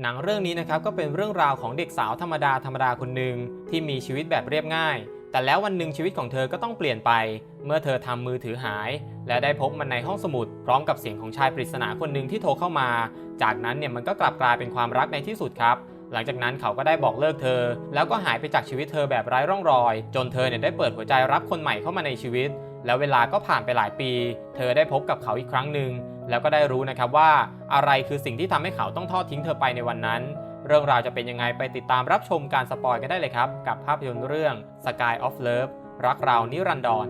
หนังเรื่องนี้นะครับก็เป็นเรื่องราวของเด็กสาวธรรมดาธรรมดาคนหนึ่งที่มีชีวิตแบบเรียบง่าย แต่แล้ววันหนึ่งชีวิตของเธอก็ต้องเปลี่ยนไป เมื่อเธอทำมือถือหาย และได้พบมันในห้องสมุด พร้อมกับเสียงของชายปริศนาคนหนึ่งที่โทรเข้ามา จากนั้นเนี่ยมันก็กลับกลายเป็นความรักในที่สุดครับ หลังจากนั้นเขาก็ได้บอกเลิกเธอ แล้วก็หายไปจากชีวิตเธอแบบไร้ร่องรอย จนเธอเนี่ยได้เปิดหัวใจรับคนใหม่เข้ามาในชีวิต แล้วเวลาก็ผ่านไปหลายปี เธอได้พบกับเขาอีกครั้งหนึ่งแล้วก็ได้รู้นะครับว่าอะไรคือสิ่งที่ทำให้เขาต้องทอดทิ้งเธอไปในวันนั้น เรื่องราวจะเป็นยังไงไปติดตามรับชมการสปอยกันได้เลยครับ กับภาพยนตร์เรื่อง Sky of Love รักเรานิรันดร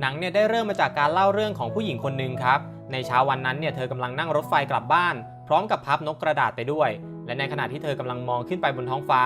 หนังเนี่ยได้เริ่มมาจากการเล่าเรื่องของผู้หญิงคนหนึ่งครับ ในเช้าวันนั้นเนี่ยเธอกำลังนั่งรถไฟกลับบ้าน พร้อมกับพับนกกระดาษไปด้วย และในขณะที่เธอกำลังมองขึ้นไปบนท้องฟ้า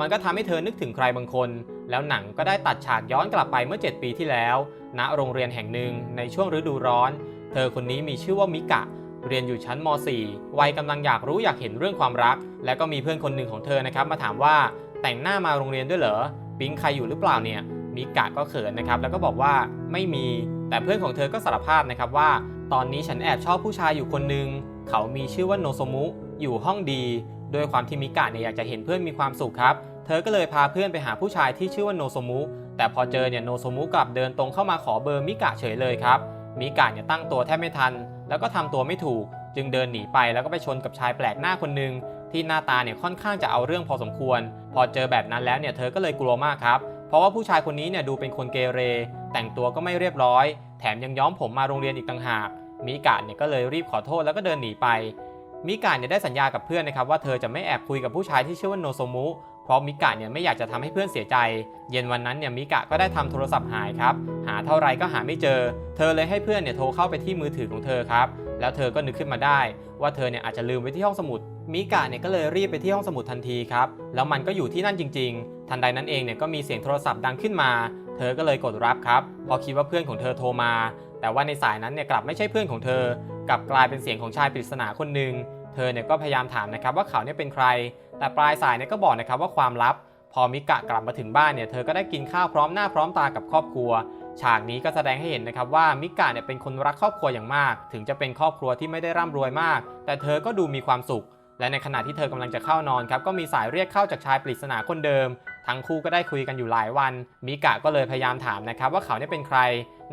มันก็ทำให้เธอนึกถึงใครบางคน แล้วหนังก็ได้ตัดฉากย้อนกลับไปเมื่อ 7 ปีที่แล้ว ณโรงเรียนแห่งหนึ่งในช่วงฤดูร้อน เธอคนนี้มีชื่อว่ามิกะ เรียนอยู่ชั้นม .4 วัยกำลังอยากรู้อยากเห็นเรื่องความรัก และก็มีเพื่อนคนหนึ่งของเธอนะครับมาถามว่าแต่งหน้ามาโรงเรียนด้วยเหรอปิ๊งใครอยู่หรือเปล่าเนี่ยมิกะก็เขินนะครับแล้วก็บอกว่าไม่มี แต่เพื่อนของเธอก็สารภาพนะครับว่า ตอนนี้ฉันแอบชอบผู้ชายอยู่คนหนึ่งเขามีชื่อว่าโนโซมุอยู่ห้องดีด้วยความที่มิกะเนี่ยอยากจะเห็นเพื่อนมีความสุขครับ เธอก็เลยพาเพื่อนไปหาผู้ชายที่ชื่อว่าโนโซมุแต่พอเจอเนี่ยโนโซมุกลับเดินตรงเข้ามาขอเบอร์มิกะเฉยเลยครับมิกะเนี่ยตั้งตัวแทบไม่ทัน แล้วก็ทำตัวไม่ถูก จึงเดินหนีไปแล้วก็ไปชนกับชายแปลกหน้าคนหนึ่งที่หน้าตาเนี่ยค่อนข้างจะเอาเรื่องพอสมควร พอเจอแบบนั้นแล้วเนี่ยเธอก็เลยกลัวมากครับเพราะว่าผู้ชายคนนี้เนี่ยดูเป็นคนเกเร แต่งตัวก็ไม่เรียบร้อย แถมยังย้อมผมมาโรงเรียนอีกต่างหากมิกะเนี่ยก็เลยรีบขอโทษแล้วก็เดินหนีไปมิกะเนี่ยได้สัญญากับเพื่อนนะครับว่าเธอจะไม่แอบคุยกับผู้ชายที่ชื่อว่าโนโซมุ เพราะมิกะเนี่ยไม่อยากจะทำให้เพื่อนเสียใจ เย็นวันนั้นเนี่ยมิกะก็ได้ทำโทรศัพท์หายครับ หาเท่าไรก็หาไม่เจอ เธอเลยให้เพื่อนเนี่ยโทรเข้าไปที่มือถือของเธอครับ แล้วเธอก็นึกขึ้นมาได้ ว่าเธอเนี่ยอาจจะลืมไว้ที่ห้องสมุด มิกะเนี่ยก็เลยรีบไปที่ห้องสมุดทันทีครับ แล้วมันก็อยู่ที่นั่นจริง ๆ ทันใดนั้นเองเนี่ยก็มีเสียงโทรศัพท์ดังขึ้นมา เธอก็เลยกดรับครับพราะคิดว่าเพื่อนของเธอโทรมา แต่ว่าในสายนั้นเนี่ยกลับไม่ใช่เพื่อนของเธอ กลับกลายเป็นเสียงของชายปริศนาคนหนึ่ง เธอเนี่ยก็พยายามถามนะครับว่าเขาเนี่ยเป็นใคร แต่ปลายสายเนี่ยก็บอกนะครับว่าความลับ พอมิกะกลับมาถึงบ้านเนี่ยเธอก็ได้กินข้าวพร้อมหน้าพร้อมตากับครอบครัว ฉากนี้ก็แสดงให้เห็นนะครับว่ามิกะเนี่ยเป็นคนรักครอบครัวอย่างมาก ถึงจะเป็นครอบครัวที่ไม่ได้ร่ำรวยมาก แต่เธอก็ดูมีความสุข และในขณะที่เธอกำลังจะเข้านอนครับก็มีสายเรียกเข้าจากชายปริศนาคนเดิม ทั้งคู่ก็ได้คุยกันอยู่หลายวัน มิกะก็เลยพยายามถามนะครับว่าเขาเนี่ยเป็นใคร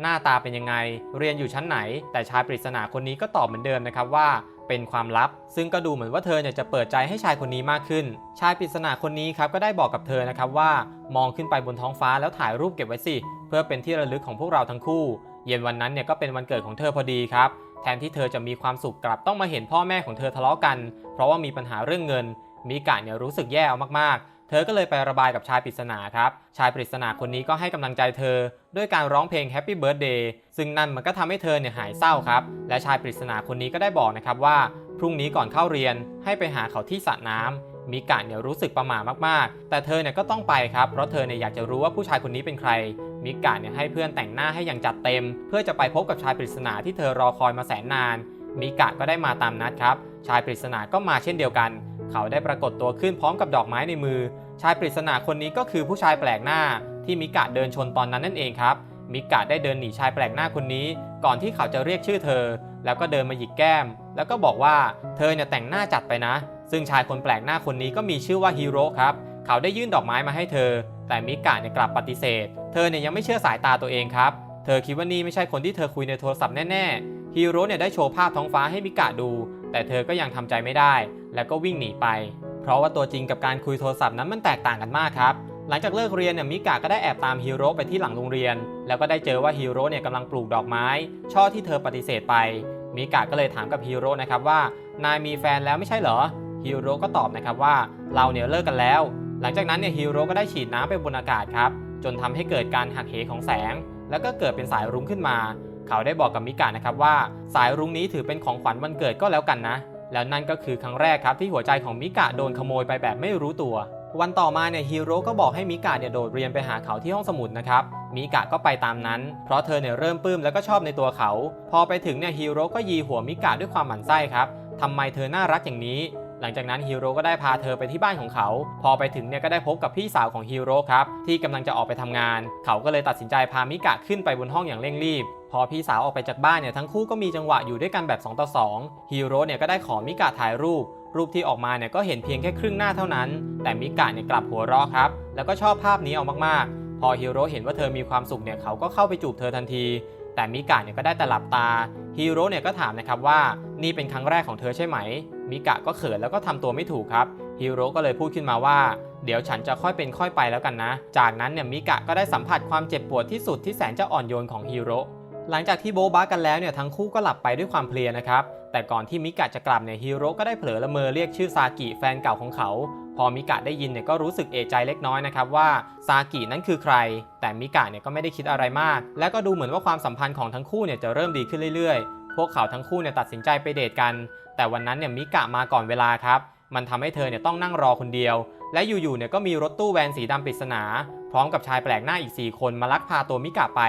หน้าตาเป็นยังไง เรียนอยู่ชั้นไหน แต่ชายปริศนาคนนี้ก็ตอบเหมือนเดิมนะครับว่าเป็นความลับ ซึ่งก็ดูเหมือนว่าเธอเนี่ยจะเปิดใจให้ชายคนนี้มากขึ้น ชายปริศนาคนนี้ครับก็ได้บอกกับเธอนะครับว่ามองขึ้นไปบนท้องฟ้าแล้วถ่ายรูปเก็บไว้สิ เพื่อเป็นที่ระลึกของพวกเราทั้งคู่ เย็นวันนั้นเนี่ยก็เป็นวันเกิดของเธอพอดีครับ แทนที่เธอจะมีความสุขกลับต้องมาเห็นพ่อแม่ของเธอทะเลาะกัน เพราะว่ามีปัญหาเรื่องเงินมิกะเนี่ยรู้สึกแย่เอามากๆ เธอก็เลยไประบายกับชายปริศนาครับ ชายปริศนาคนนี้ก็ให้กำลังใจเธอ ด้วยการร้องเพลง Happy Birthday ซึ่งนั่นมันก็ทำให้เธอเนี่ยหายเศร้าครับ และชายปริศนาคนนี้ก็ได้บอกนะครับว่า พรุ่งนี้ก่อนเข้าเรียนให้ไปหาเขาที่สระน้ำมิกะเนี่ยรู้สึกประหม่ามากๆ แต่เธอเนี่ยก็ต้องไปครับ เพราะเธอเนี่ยอยากจะรู้ว่าผู้ชายคนนี้เป็นใคร มิกะเนี่ยให้เพื่อนแต่งหน้าให้อย่างจัดเต็ม เพื่อจะไปพบกับชายปริศนาที่เธอรอคอยมาแสนนาน มิกะก็ได้มาตามนัดครับ ชายปริศนาก็มาเช่นเดียวกัน เขาได้ปรากฏตัวขึ้นพร้อมกับดอกไม้ในมือ ชายปริศนาคนนี้ก็คือผู้ชายแปลกหน้า ที่มิกะเดินชนตอนนั้นนั่นเองครับมิกะได้เดินหนีชายแปลกหน้าคนนี้ ก่อนที่เขาจะเรียกชื่อเธอ แล้วก็เดินมาหยิกแก้ม แล้วก็บอกว่าเธอเนี่ยแต่งหน้าจัดไปนะ ซึ่งชายคนแปลกหน้าคนนี้ก็มีชื่อว่าฮีโร่ครับเขาได้ยื่นดอกไม้มาให้เธอ แต่มิกะเนี่ยกลับปฏิเสธ เธอเนี่ยยังไม่เชื่อสายตาตัวเองครับ เธอคิดว่านี่ไม่ใช่คนที่เธอคุยในโทรศัพท์แน่ๆฮีโร่เนี่ยได้โชว์ภาพท้องฟ้าให้มิกะดู แต่เธอก็ยังทำใจไม่ได้ แล้วก็วิ่งหนีไป เพราะว่าตัวจริงกับการคุยโทรศัพท์นั้นมันแตกต่างกันมากครับ หลังจากเลิกเรียนเนี่ยมิกะก็ได้แอบตามฮีโร่ไปที่หลังโรงเรียน แล้วก็ได้เจอว่าฮีโร่เนี่ยกำลังปลูกดอกไม้ ช่อที่เธอปฏิเสธไป มิกะก็เลยถามกับฮีโร่นะครับว่านายมีแฟนแล้วไม่ใช่เหรอ ฮีโร่ก็ตอบนะครับว่าเราเนี่ยเลิกกันแล้ว หลังจากนั้นเนี่ยฮีโร่ก็ได้ฉีดน้ำไปบนอากาศครับ จนทำให้เกิดการหักเหของแสง แล้วก็เกิดเป็นสายรุ้งขึ้นมา เขาได้บอกกับมิกะนะครับว่า สายรุ้งนี้ถือเป็นของขวัญวันเกิดก็แล้วกันนะ แล้วนั่นก็คือครั้งแรกครับที่หัวใจของมิกะโดนขโมยไปแบบไม่รู้ตัว วันต่อมาเนี่ยฮีโร่ก็บอกให้มิกะเนี่ยโดดเรียนไปหาเขาที่ห้องสมุดนะครับมิกะก็ไปตามนั้น เพราะเธอเนี่ยเริ่มปลื้มแล้วก็ชอบในตัวเขา พอไปถึงเนี่ยฮีโร่ก็ยีหัวมิกะด้วยความหมั่นไส้ครับทำไมเธอน่ารักอย่างนี้ หลังจากนั้นฮีโร่ก็ได้พาเธอไปที่บ้านของเขา พอไปถึงเนี่ยก็ได้พบกับพี่สาวของฮีโร่ครับที่กำลังจะออกไปทำงาน เขาก็เลยตัดสินใจพามิกะขึ้นไปบนห้องอย่างเร่งรีบ พอพี่สาวออกไปจากบ้านเนี่ยทั้งคู่ก็มีจังหวะอยู่ด้วยกันแบบ 2 ต่อ2ฮีโร่เนี่ยก็ได้ขอมิกะถ่ายรูป รูปที่ออกมาเนี่ยก็เห็นเพียงแค่ครึ่งหน้าเท่านั้น แต่มิกะเนี่ยกลับหัวเราะครับ แล้วก็ชอบภาพนี้เอามากๆ พอฮีโร่เห็นว่าเธอมีความสุขเนี่ยเขาก็เข้าไปจูบเธอทันที แต่มิกะเนี่ยก็ได้แต่หลับตาฮีโร่เนี่ยก็ถามนะครับว่านี่เป็นครั้งแรกของเธอใช่ไหม มิกะก็เขินแล้วก็ทำตัวไม่ถูกครับฮีโร่ก็เลยพูดขึ้นมาว่า เดี๋ยวฉันจะค่อยเป็นค่อยไปแล้วกันนะ จากนั้นเนี่ยมิกะก็ได้สัมผัสความเจ็บปวดที่สุดที่แสนจะอ่อนโยนของฮีโร่ หลังจากที่โบ๊ะบ้ากันแล้วเนี่ยทั้งคู่ก็หลับไปด้วยความเพลียนะครับ แต่ก่อนที่มิกะจะกลับเนี่ยฮีโร่ก็ได้เผลอละเมอเรียกชื่อซากิแฟนเก่าของเขา พอมิกะได้ยินเนี่ยก็รู้สึกเอะใจเล็กน้อยนะครับว่าซากินั้นคือใคร แต่มิกะเนี่ยก็ไม่ได้คิดอะไรมาก และก็ดูเหมือนว่าความสัมพันธ์ของทั้งคู่เนี่ยจะเริ่มดีขึ้นเรื่อยๆ พวกเขาทั้งคู่เนี่ยตัดสินใจไปเดทกัน แต่วันนั้นเนี่ยมิกะมาก่อนเวลาครับ มันทำให้เธอเนี่ยต้องนั่งรอคนเดียว และอยู่ๆเนี่ยก็มีรถตู้แวนสีดำปริศนา พร้อมกับชายแปลกหน้าอีก 4 คนมาลักพาตัวมิกะไป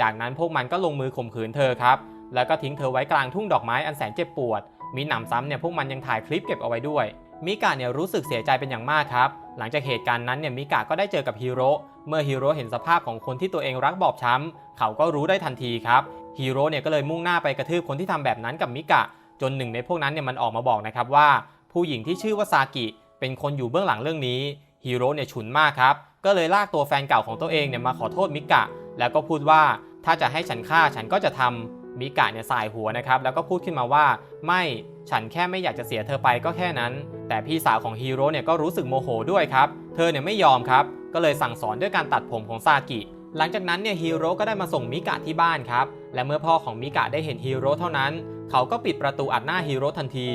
จากนั้นพวกมันก็ลงมือข่มขืนเธอครับ แล้วก็ทิ้งเธอไว้กลางทุ่งดอกไม้อันแสนเจ็บปวด มีหนำซ้ำเนี่ยพวกมันยังถ่ายคลิปเก็บเอาไว้ด้วย มิกะเนี่ยรู้สึกเสียใจเป็นอย่างมากครับ หลังจากเหตุการณ์นั้นเนี่ยมิกะก็ได้เจอกับฮีโร่ เมื่อฮีโร่เห็นสภาพของคนที่ตัวเองรักบอบช้ำ เขาก็รู้ได้ทันทีครับ ฮีโร่เนี่ยก็เลยมุ่งหน้าไปกระทืบคนที่ทำแบบนั้นกับมิกะ จนหนึ่งในพวกนั้นเนี่ยมันออกมาบอกนะครับว่า ผู้หญิงที่ชื่อว่าซากิ เป็นคนอยู่เบื้องหลังเรื่องนี้ ฮีโร่เนี่ยฉุนมากครับ ก็เลยลากตัวแฟนเก่าของตัวเองเนี่ยมาขอโทษมิกะ แล้วก็พูดว่าถ้าจะให้ฉันฆ่าฉันก็จะทำมิกะเนี่ยสายหัวนะครับ แล้วก็พูดขึ้นมาว่าไม่ฉันแค่ไม่อยากจะเสียเธอไปก็แค่นั้น แต่พี่สาวของฮีโร่เนี่ยก็รู้สึกโมโหด้วยครับ เธอเนี่ยไม่ยอมครับ ก็เลยสั่งสอนด้วยการตัดผมของซากิ หลังจากนั้นเนี่ยฮีโร่ก็ได้มาส่งมิกะที่บ้านครับ และเมื่อพ่อของมิกะได้เห็นฮีโร่เท่านั้น เขาก็ปิดประตูอัดหน้าฮีโร่ทันที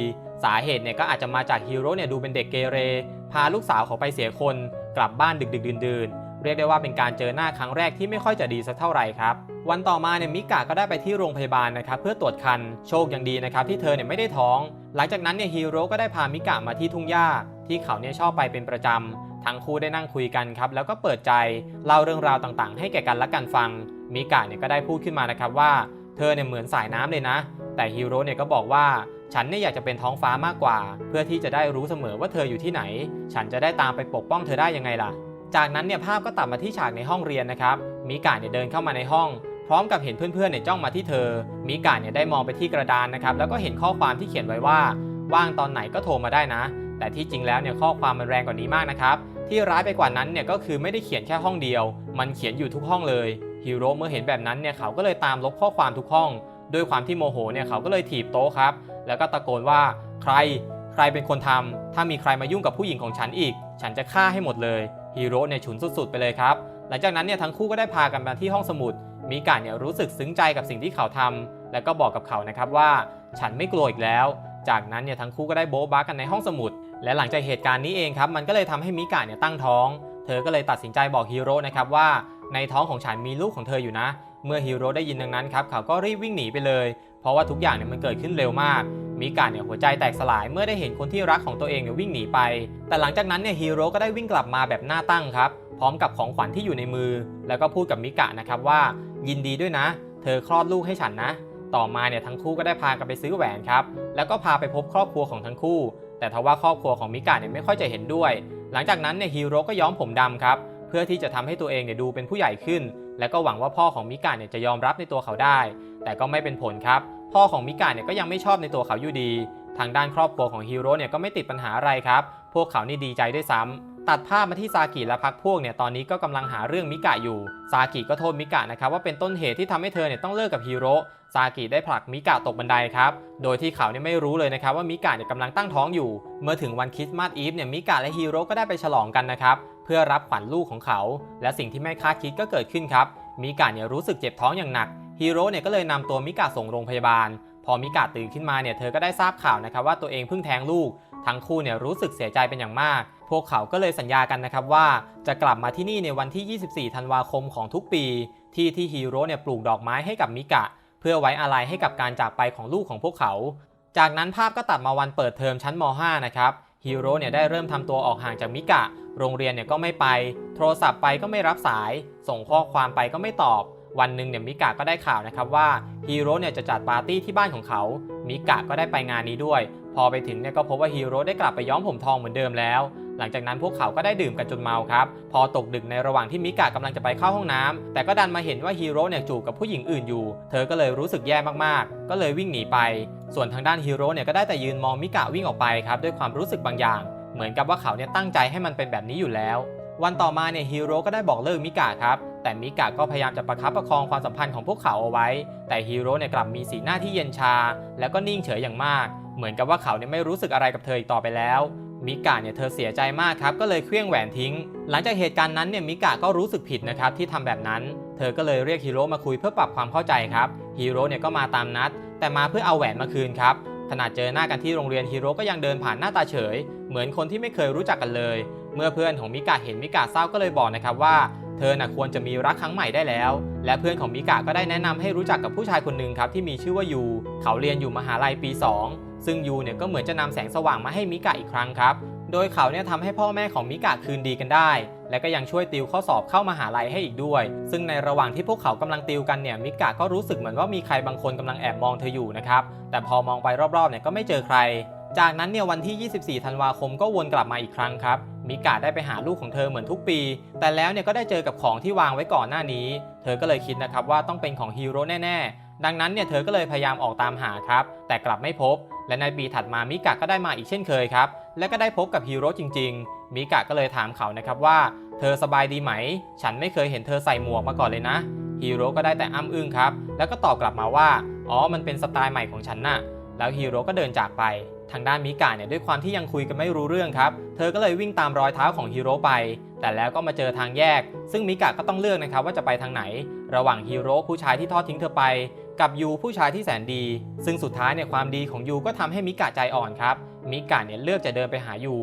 สาเหตุเนี่ยก็อาจจะมาจากฮีโร่เนี่ยดูเป็นเด็กเกเร พาลูกสาวเขาไปเสียคน กลับบ้านดึกๆดื่นๆ เรียกได้ว่าเป็นการเจอหน้าครั้งแรกที่ไม่ค่อยจะดีสักเท่าไหร่ครับ วันต่อมาเนี่ยมิกะก็ได้ไปที่โรงพยาบาลนะครับเพื่อตรวจคัน โชคยังดีนะครับที่เธอเนี่ยไม่ได้ท้อง หลังจากนั้นเนี่ยฮีโร่ก็ได้พามิกะมาที่ทุ่งหญ้าที่เขาเนี่ยชอบไปเป็นประจำ ทั้งคู่ได้นั่งคุยกันครับแล้วก็เปิดใจเล่าเรื่องราวต่างๆ ให้แก่กันและกันฟัง มิกะเนี่ยก็ได้พูดขึ้นมานะครับว่า เธอเนี่ยเหมือนสายน้ำเลยนะ แต่ฮีโร่เนี่ยก็บอกว่าฉันเนี่ยอยากจะเป็นท้องฟ้ามากกว่า เพื่อที่จะได้รู้เสมอว่าเธออยู่ที่ไหน ฉันจะได้ตามไปปกป้องเธอได้ยังไงล่ะ จากนั้นเนี่ยภาพก็ตัดมาที่ฉากในห้องเรียนนะครับ มิกะเนี่ยเดินเข้ามาในห้อง พร้อมกับเห็นเพื่อนๆเนี่ยจ้องมาที่เธอ มิกะเนี่ยได้มองไปที่กระดานนะครับ แล้วก็เห็นข้อความที่เขียนไว้ว่า ว่างตอนไหนก็โทรมาได้นะ แต่ที่จริงแล้วเนี่ยข้อความมันแรงกว่านี้มากนะครับ ที่ร้ายไปกว่านั้นเนี่ยก็คือไม่ได้เขียนแค่ห้องเดียว มันเขียนอยู่ทุกห้องเลย ฮีโร่เมื่อเห็นแบบนั้นเนี่ยเขาก็เลยตามลบข้อความทุกห้อง ด้วยความที่โมโหเนี่ยเขาก็เลยถีบโต๊ะครับ แล้วก็ตะโกนว่าใคร ใครเป็นคนทำถ้ามีใครมายุ่งกับผู้หญิงของฉันอีก ฉันจะฆ่าให้หมดเลย ฮีโร่เนี่ยฉุนสุดๆไปเลยครับ หลังจากนั้นเนี่ยทั้งคู่ก็ได้พากันมาที่ห้องสมุด มิกะเนี่ยรู้สึกซึ้งใจกับสิ่งที่เขาทำแล้วก็บอกกับเขานะครับว่า ฉันไม่กลัวอีกแล้ว จากนั้นเนี่ยทั้งคู่ก็ได้โบ๊ะบ้ากันในห้องสมุด และหลังจากเหตุการณ์นี้เองครับมันก็เลยทำให้มิกะเนี่ยตั้งท้อง เธอก็เลยตัดสินใจบอกฮีโร่นะครับว่าในท้องของฉันมีลูกของเธออยู่นะ เมื่อฮีโร่ได้ยินดังนั้นครับเขาก็รีบวิ่งหนีไปเลย เพราะว่าทุกอย่างเนี่ยมันเกิดขึ้นเร็วมาก มิกะเนี่ยหัวใจแตกสลายเมื่อได้เห็นคนที่รักของตัวเองเนี่ยวิ่งหนีไป แต่หลังจากนั้นเนี่ยฮีโร่ก็ได้วิ่งกลับมาแบบหน้าตั้งครับ พร้อมกับของขวัญที่อยู่ในมือ แล้วก็พูดกับมิกะนะครับว่า ยินดีด้วยนะ เธอคลอดลูกให้ฉันนะ ต่อมาเนี่ยทั้งคู่ก็ได้พากันไปซื้อแหวนครับ แล้วก็พาไปพบครอบครัวของทั้งคู่ แต่ทว่าครอบครัวของมิกะเนี่ยไม่ค่อยจะเห็นด้วย หลังจากนั้นเนี่ยฮีโร่ก็ย้อมผมดำครับ เพื่อที่จะทำให้ตัวเองเนี่ยดูเป็นผู้ใหญ่ขึ้น และก็หวังว่าพ่อของมิกะเนี่ยจะยอมรับในตัวเขาได้ แต่ก็ไม่เป็นผลครับ พ่อของมิกะเนี่ยก็ยังไม่ชอบในตัวเขาอยู่ดี ทางด้านครอบครัวของฮีโร่เนี่ยก็ไม่ติดปัญหาอะไรครับ พวกเขานี่ดีใจด้วยซ้ำตัดภาพมาที่ซากิและพักพวกเนี่ยตอนนี้ก็กำลังหาเรื่องมิกะอยู่ ซากิก็โทษมิกะนะครับว่าเป็นต้นเหตุที่ทำให้เธอเนี่ยต้องเลิกกับฮีโร่ ซากิได้ผลักมิกะตกบันไดครับ โดยที่เขาเนี่ยไม่รู้เลยนะครับว่ามิกะเนี่ยกำลังตั้งท้องอยู่ เมื่อถึงวันคริสต์มาสอีฟเนี่ยมิกะและฮีโร่ก็ได้ไปฉลองกันนะครับ เพื่อรับขวัญลูกของเขา และสิ่งที่ไม่คาดคิดก็เกิดขึ้นครับมิกะเนี่ยรู้สึกเจ็บท้องอย่างหนัก ฮีโร่เนี่ยก็เลยนำตัวมิกะส่งโรงพยาบาล พอมิกะตื่นขึ้นมาเนี่ยเธอก็ได้ทราบข่าวนะครับว่าตัวเองเพิ่งแท้งลูก ทั้งคู่เนี่ยรู้สึกเสียใจเป็นอย่างมาก พวกเขาก็เลยสัญญากันนะครับว่าจะกลับมาที่นี่ในวันที่ 24 ธันวาคมของทุกปี ที่ที่ฮีโร่เนี่ยปลูกดอกไม้ให้กับมิกะ เพื่อไว้อาลัยให้กับการจากไปของลูกของพวกเขา จากนั้นภาพก็ตัดมาวันเปิดเทอมชั้นม .5 นะครับฮีโร่เนี่ยได้เริ่มทำตัวออกห่างจากมิกะ โรงเรียนเนี่ยก็ไม่ไป โทรศัพท์ไปก็ไม่รับสาย ส่งข้อความไปก็ไม่ตอบ วันหนึ่งเนี่ยมิกะก็ได้ข่าวนะครับว่าฮีโร่เนี่ยจะจัดปาร์ตี้ที่บ้านของเขา มิกะก็ได้ไปงานนี้ด้วย พอไปถึงเนี่ยก็พบว่าฮีโร่ได้กลับไปย้อมผมทองเหมือนเดิมแล้ว หลังจากนั้นพวกเขาก็ได้ดื่มกันจนเมาครับ พอตกดึกในระหว่างที่มิกะกำลังจะไปเข้าห้องน้ำแต่ก็ดันมาเห็นว่าฮีโร่เนี่ยจูบกับผู้หญิงอื่นอยู่ เธอก็เลยรู้สึกแย่มากๆ ก็เลยวิ่งหนีไป ส่วนทางด้านฮีโร่เนี่ยก็ได้แต่ยืนมองมิกะวิ่งออกไปครับด้วยความรู้สึกบางอย่าง เหมือนกับว่าเขาเนี่ยตั้งใจให้มันเป็นแบบนี้อยู่แล้ว วันต่อมาเนี่ยฮีโร่ก็ได้บอกเลิกมิกะครับ แต่มิกะก็พยายามจะประคับประคองความสัมพันธ์ของพวกเขาเอาไว้ แต่ฮีโร่เนี่ยกลับมีสีหน้าที่เย็นชา แล้วก็นิ่งเฉยอย่างมาก เหมือนกับว่าเขาเนี่ยไม่รู้สึกอะไรกับเธออีกต่อไปแล้วมิกะเนี่ยเธอเสียใจมากครับก็เลยเคลี้ยงแหวนทิ้ง หลังจากเหตุการณ์นั้นเนี่ยมิกะก็รู้สึกผิดนะครับที่ทำแบบนั้น เธอก็เลยเรียกฮีโร่มาคุยเพื่อปรับความเข้าใจครับฮีโร่เนี่ยก็มาตามนัด แต่มาเพื่อเอาแหวนมาคืนครับขณะเจอหน้ากันที่โรงเรียนฮีโร่ก็ยังเดินผ่านหน้าตาเฉย เหมือนคนที่ไม่เคยรู้จักกันเลย เมื่อเพื่อนของมิกะเห็นมิกะเศร้าก็เลยบอกนะครับว่า เธอน่ะควรจะมีรักครั้งใหม่ได้แล้ว และเพื่อนของมิกะก็ได้แนะนำให้รู้จักกับผู้ชายคนหนึ่งครับที่มีชื่อว่ายูเขาเรียนอยู่มหาลัยปี 2 ซึ่งยูเนี่ยก็เหมือนจะนำแสงสว่างมาให้มิกะอีกครั้งครับโดยเขาเนี่ยทำให้พ่อแม่ของมิกะคืนดีกันได้ และก็ยังช่วยติวข้อสอบเข้ามหาลัยให้อีกด้วย ซึ่งในระหว่างที่พวกเขากำลังติวกันเนี่ยมิกะก็รู้สึกเหมือนว่ามีใครบางคนกำลังแอบมองเธออยู่นะครับ แต่พอมองไปรอบๆเนี่ยก็ไม่เจอใคร จากนั้นเนี่ยวันที่ 24 ธันวาคมก็วนกลับมาอีกครั้งครับ มิกะได้ไปหาลูกของเธอเหมือนทุกปี แต่แล้วเนี่ยก็ได้เจอกับของที่วางไว้ก่อนหน้านี้ เธอก็เลยคิดนะครับว่าต้องเป็นของฮีโร่แน่ ๆ ดังนั้นเนี่ยเธอก็เลยพยายามออกตามหาครับ แต่กลับไม่พบ และในปีถัดมามิกะก็ได้มาอีกเช่นเคยครับ และก็ได้พบกับฮีโร่จริง ๆ มิกะก็เลยถามเขานะครับว่า เธอสบายดีไหม ฉันไม่เคยเห็นเธอใส่หมวกมาก่อนเลยนะ ฮีโร่ก็ได้แต่อ้ำอึ้งครับ แล้วก็ตอบกลับมาว่า อ๋อ มันเป็นสไตล์ใหม่ของฉันน่ะ แล้วฮีโร่ก็เดินจากไป ทางด้านมิกะเนี่ยด้วยความที่ยังคุยกันไม่รู้เรื่องครับ เธอก็เลยวิ่งตามรอยเท้าของฮีโร่ไป แต่แล้วก็มาเจอทางแยก ซึ่งมิกะก็ต้องเลือกนะครับว่าจะไปทางไหน ระหว่างฮีโร่ผู้ชายที่ทอดทิ้งเธอไป กับยูผู้ชายที่แสนดี ซึ่งสุดท้ายเนี่ยความดีของยูก็ทำให้มิกะใจอ่อนครับ มิกะเนี่ยเลือกจะเดินไปหายู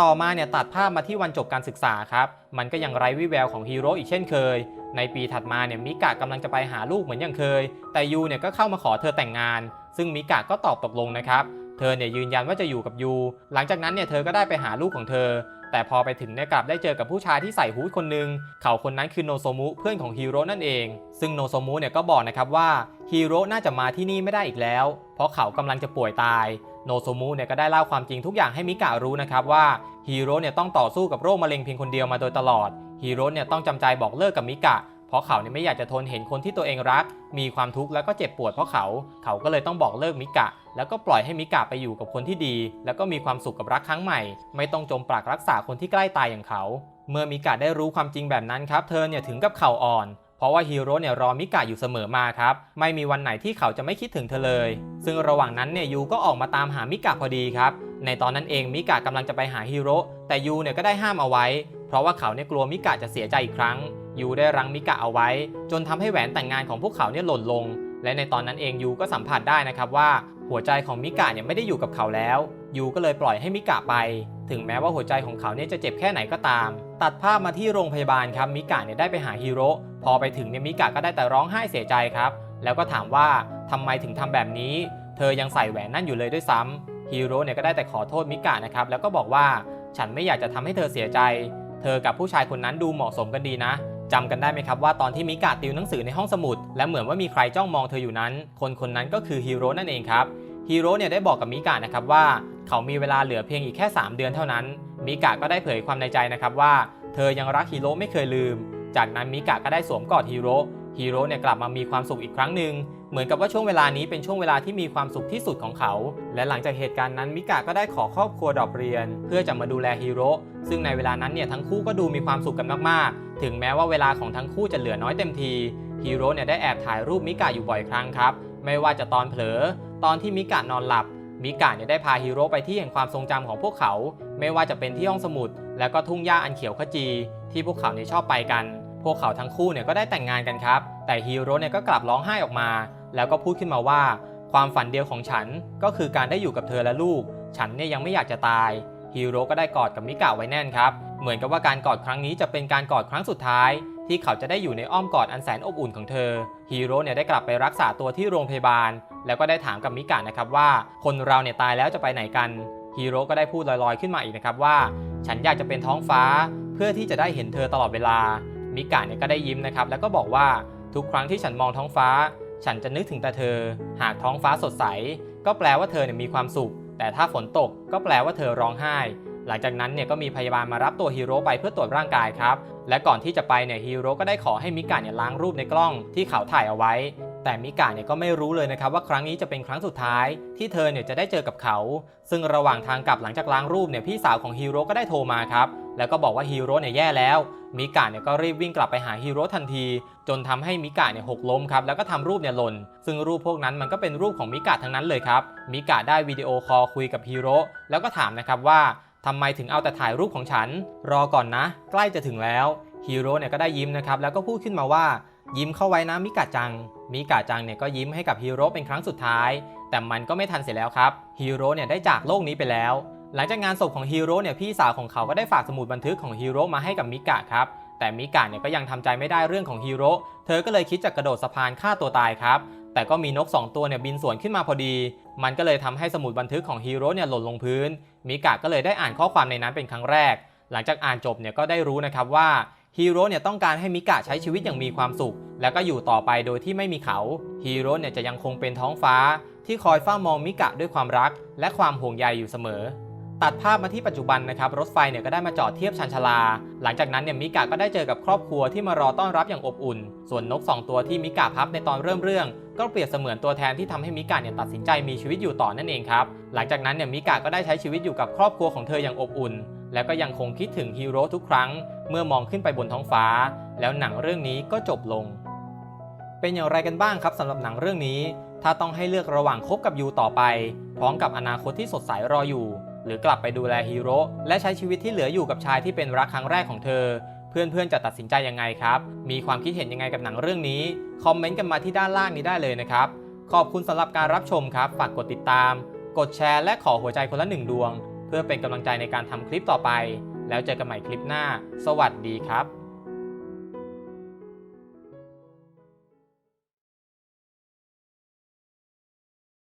ต่อมาเนี่ยตัดภาพมาที่วันจบการศึกษาครับ มันก็ยังไร้วิแววของฮีโร่อีกเช่นเคย ในปีถัดมาเนี่ยมิกะกำลังจะไปหาลูกเหมือนอย่างเคย แต่ยูเนี่ยก็เข้ามาขอเธอแต่งงาน ซึ่งมิกะก็ตอบตกลงนะครับ เธอเนี่ยยืนยันว่าจะอยู่กับยู หลังจากนั้นเนี่ยเธอก็ได้ไปหาลูกของเธอ แต่พอไปถึงเนี่ยกลับได้เจอกับผู้ชายที่ใส่ฮู้ดคนหนึ่งเขาคนนั้นคือโนโซมุเพื่อนของฮีโร่นั่นเอง ซึ่งโนโซมุเนี่ยก็บอกนะครับว่าฮีโร่น่าจะมาที่นี่ไม่ได้อีกแล้ว เพราะเขากำลังจะป่วยตายโนโซมุเนี่ยก็ได้เล่าความจริงทุกอย่างให้มิกะรู้นะครับว่าฮีโร่เนี่ยต้องต่อสู้กับโรคมะเร็งเพียงคนเดียวมาโดยตลอดฮีโร่เนี่ยต้องจำใจบอกเลิกกับมิกะ เพราะเขาเนี่ยไม่อยากจะทนเห็นคนที่ตัวเองรัก มีความทุกข์แล้วก็เจ็บปวดเพราะเขา เขาก็เลยต้องบอกเลิกมิกะ แล้วก็ปล่อยให้มิกะไปอยู่กับคนที่ดี แล้วก็มีความสุขกับรักครั้งใหม่ ไม่ต้องจมปลักรักษาคนที่ใกล้ตายอย่างเขา เมื่อมิกะได้รู้ความจริงแบบนั้นครับเธอเนี่ยถึงกับเข่าอ่อนเพราะว่าฮีโร่เนี่ยรอมิกะอยู่เสมอมาครับ ไม่มีวันไหนที่เขาจะไม่คิดถึงเธอเลย ซึ่งระหว่างนั้นเนี่ยยูก็ออกมาตามหามิกะพอดีครับ ในตอนนั้นเองมิกะกำลังจะไปหาฮีโร่แต่ยูเนี่ยก็ได้ห้ามเอาไว้ เพราะว่าเขาเนี่ยกลัวมิกะจะเสียใจอีกครั้ง ยูได้รั้งมิกะเอาไว้ จนทำให้แหวนแต่งงานของพวกเขาเนี่ยหล่นลง และในตอนนั้นเองยูก็สัมผัสได้นะครับว่าหัวใจของมิกะเนี่ยไม่ได้อยู่กับเขาแล้วยูก็เลยปล่อยให้มิกะไป ถึงแม้ว่าหัวใจของเขาเนี่ยจะเจ็บแค่ไหนก็ตาม ตัดภาพมาที่โรงพยาบาลครับมิกะเนี่ยได้ไปหาฮีโร่พอไปถึงเนี่ยมิกะก็ได้แต่ร้องไห้เสียใจครับ แล้วก็ถามว่าทำไมถึงทำแบบนี้ เธอยังใส่แหวนนั่นอยู่เลยด้วยซ้ำฮีโร่เนี่ยก็ได้แต่ขอโทษมิกะนะครับแล้วก็บอกว่าฉันไม่อยากจะทำให้เธอเสียใจ เธอกับผู้ชายคนนั้นดูเหมาะสมกันดีนะ จำกันได้ไหมครับว่าตอนที่มิกาติวหนังสือในห้องสมุด และเหมือนว่ามีใครจ้องมองเธออยู่นั้น คนคนนั้นก็คือฮีโร่นั่นเองครับฮีโร่เนี่ยได้บอกกับมิกานะครับว่าเขามีเวลาเหลือเพียงอีกแค่ 3 เดือนเท่านั้น มิกาก็ได้เผยความในใจนะครับว่า เธอยังรักฮีโร่ไม่เคยลืม จากนั้นมิกาก็ได้สวมกอดฮีโร่ฮีโร่เนี่ยกลับมามีความสุขอีกครั้งหนึ่ง เหมือนกับว่าช่วงเวลานี้เป็นช่วงเวลาที่มีความสุขที่สุดของเขา และหลังจากเหตุการณ์นั้นมิกะก็ได้ขอครอบครัวดรอปเรียน เพื่อจะมาดูแลฮีโร่ซึ่งในเวลานั้นเนี่ยทั้งคู่ก็ดูมีความสุขกันมากๆ ถึงแม้ว่าเวลาของทั้งคู่จะเหลือน้อยเต็มทีฮีโร่เนี่ยได้แอบถ่ายรูปมิกะอยู่บ่อยครั้งครับไม่ว่าจะตอนเผลอ ตอนที่มิกะนอนหลับมิกะเนี่ยได้พาฮีโร่ไปที่แห่งความทรงจำของพวกเขา ไม่ว่าจะเป็นที่ห้องสมุด แล้วก็ทุ่งหญ้าอันเขียวขจี ที่พวกเขาเนี่ยชอบไปกัน พวกเขาทั้งคู่เนี่ยก็ได้แต่งงานกันครับ แต่ฮีโร่เนี่ยก็กลับร้องไห้ออกมา แล้วก็พูดขึ้นมาว่า ความฝันเดียวของฉันก็คือการได้อยู่กับเธอและลูก ฉันเนี่ยยังไม่อยากจะตายฮีโร่ก็ได้กอดกับมิกะไว้แน่นครับเหมือนกับว่าการกอดครั้งนี้จะเป็นการกอดครั้งสุดท้าย ที่เขาจะได้อยู่ในอ้อมกอดอันแสนอบอุ่นของเธอฮีโร่เนี่ยได้กลับไปรักษาตัวที่โรงพยาบาล แล้วก็ได้ถามกับมิกะนะครับว่า คนเราเนี่ยตายแล้วจะไปไหนกันฮีโร่ก็ได้พูดลอยๆขึ้นมาอีกนะครับว่า ฉันอยากจะเป็นท้องฟ้า เพื่อที่จะได้เห็นเธอตลอดเวลามิกะเนี่ยก็ได้ยิ้มนะครับแล้วก็บอกว่าทุกครั้งที่ฉันมองท้องฟ้า ฉันจะนึกถึงแต่เธอ หากท้องฟ้าสดใส ก็แปลว่าเธอเนี่ยมีความสุข แต่ถ้าฝนตกก็แปลว่าเธอร้องไห้ หลังจากนั้นเนี่ยก็มีพยาบาลมารับตัวฮีโร่ไปเพื่อตรวจร่างกายครับ และก่อนที่จะไปเนี่ยฮีโร่ก็ได้ขอให้มิกะเนี่ยล้างรูปในกล้องที่เขาถ่ายเอาไว้ แต่มิกะเนี่ยก็ไม่รู้เลยนะครับว่าครั้งนี้จะเป็นครั้งสุดท้าย ที่เธอเนี่ยจะได้เจอกับเขา ซึ่งระหว่างทางกลับหลังจากล้างรูปเนี่ยพี่สาวของฮีโร่ก็ได้โทรมาครับแล้วก็บอกว่าฮีโร่เนี่ยแย่แล้ว มิกะเนี่ยก็รีบวิ่งกลับไปหาฮีโร่ทันที จนทำให้มิกะเนี่ยหกล้มครับ แล้วก็ทำรูปเนี่ยหล่น ซึ่งรูปพวกนั้นมันก็เป็นรูปของมิกะทั้งนั้นเลยครับ มิกะได้วิดีโอคอลคุยกับฮีโร่แล้วก็ถามนะครับว่าทำไมถึงเอาแต่ถ่ายรูปของฉัน รอก่อนนะ ใกล้จะถึงแล้วฮีโร่เนี่ยก็ได้ยิ้มนะครับ แล้วก็พูดขึ้นมาว่า ยิ้มเข้าไว้นะมิกะจัง มิกะจังเนี่ยก็ยิ้มให้กับฮีโร่เป็นครั้งสุดท้าย แต่มันก็ไม่ทันเสียแล้วครับฮีโร่เนี่ยได้จากโลกนี้ไปแล้ว หลังจากงานศพของฮีโร่เนี่ยพี่สาวของเขาก็ได้ฝากสมุดบันทึกของฮีโร่มาให้กับมิกะครับแต่มิกะเนี่ยก็ยังทำใจไม่ได้เรื่องของฮีโร่เธอก็เลยคิดจะกระโดดสะพานฆ่าตัวตายครับแต่ก็มีนก 2 ตัวเนี่ยบินสวนขึ้นมาพอดี มันก็เลยทำให้สมุดบันทึกของฮีโร่เนี่ยหล่นลงพื้น มิกะก็เลยได้อ่านข้อความในนั้นเป็นครั้งแรก หลังจากอ่านจบเนี่ยก็ได้รู้นะครับว่าฮีโร่เนี่ยต้องการให้มิกะใช้ชีวิตอย่างมีความสุข แล้วก็อยู่ต่อไปโดยที่ไม่มีเขา ฮีโร่เนี่ยจะยังคงเป็นท้องฟ้า ที่คอยเฝ้ามองมิกะด้วยความรัก และความห่วงใยอยู่เสมอ ตัดภาพมาที่ปัจจุบันนะครับรถไฟเนี่ยก็ได้มาจอดเทียบชันชาลา หลังจากนั้นเนี่ยมิกะก็ได้เจอกับครอบครัวที่มารอต้อนรับอย่างอบอุ่น ส่วนนก 2 ตัวที่มิกะพับในตอนเริ่มเรื่อง ก็เปรียบเสมือนตัวแทนที่ทำให้มิกะเนี่ยตัดสินใจมีชีวิตอยู่ต่อนั่นเองครับหลังจากนั้นเนี่ยมิกะก็ได้ใช้ชีวิตอยู่กับครอบครัวของเธออย่างอบอุ่น และก็ยังคงคิดถึงฮีโร่ทุกครั้ง เมื่อมองขึ้นไปบนท้องฟ้า แล้วหนังเรื่องนี้ก็จบลง เป็นอย่างไรกันบ้างครับสำหรับหนังเรื่องนี้ ถ้าต้องให้เลือกระหว่างคบกับยูต่อไป พร้อมกับอนาคตที่สดใสรออยู่ หรือกลับไปดูแลฮีโร่และใช้ชีวิตที่เหลืออยู่กับชายที่เป็นรักครั้งแรกของเธอ เพื่อนๆจะตัดสินใจยังไงครับ มีความคิดเห็นยังไงกับหนังเรื่องนี้ คอมเมนต์กันมาที่ด้านล่างนี้ได้เลยนะครับ ขอบคุณสำหรับการรับชมครับ ฝากกดติดตาม กดแชร์และขอหัวใจคนละหนึ่งดวง เพื่อเป็นกำลังใจในการทำคลิปต่อไป แล้วเจอกันใหม่คลิปหน้า สวัสดีครับ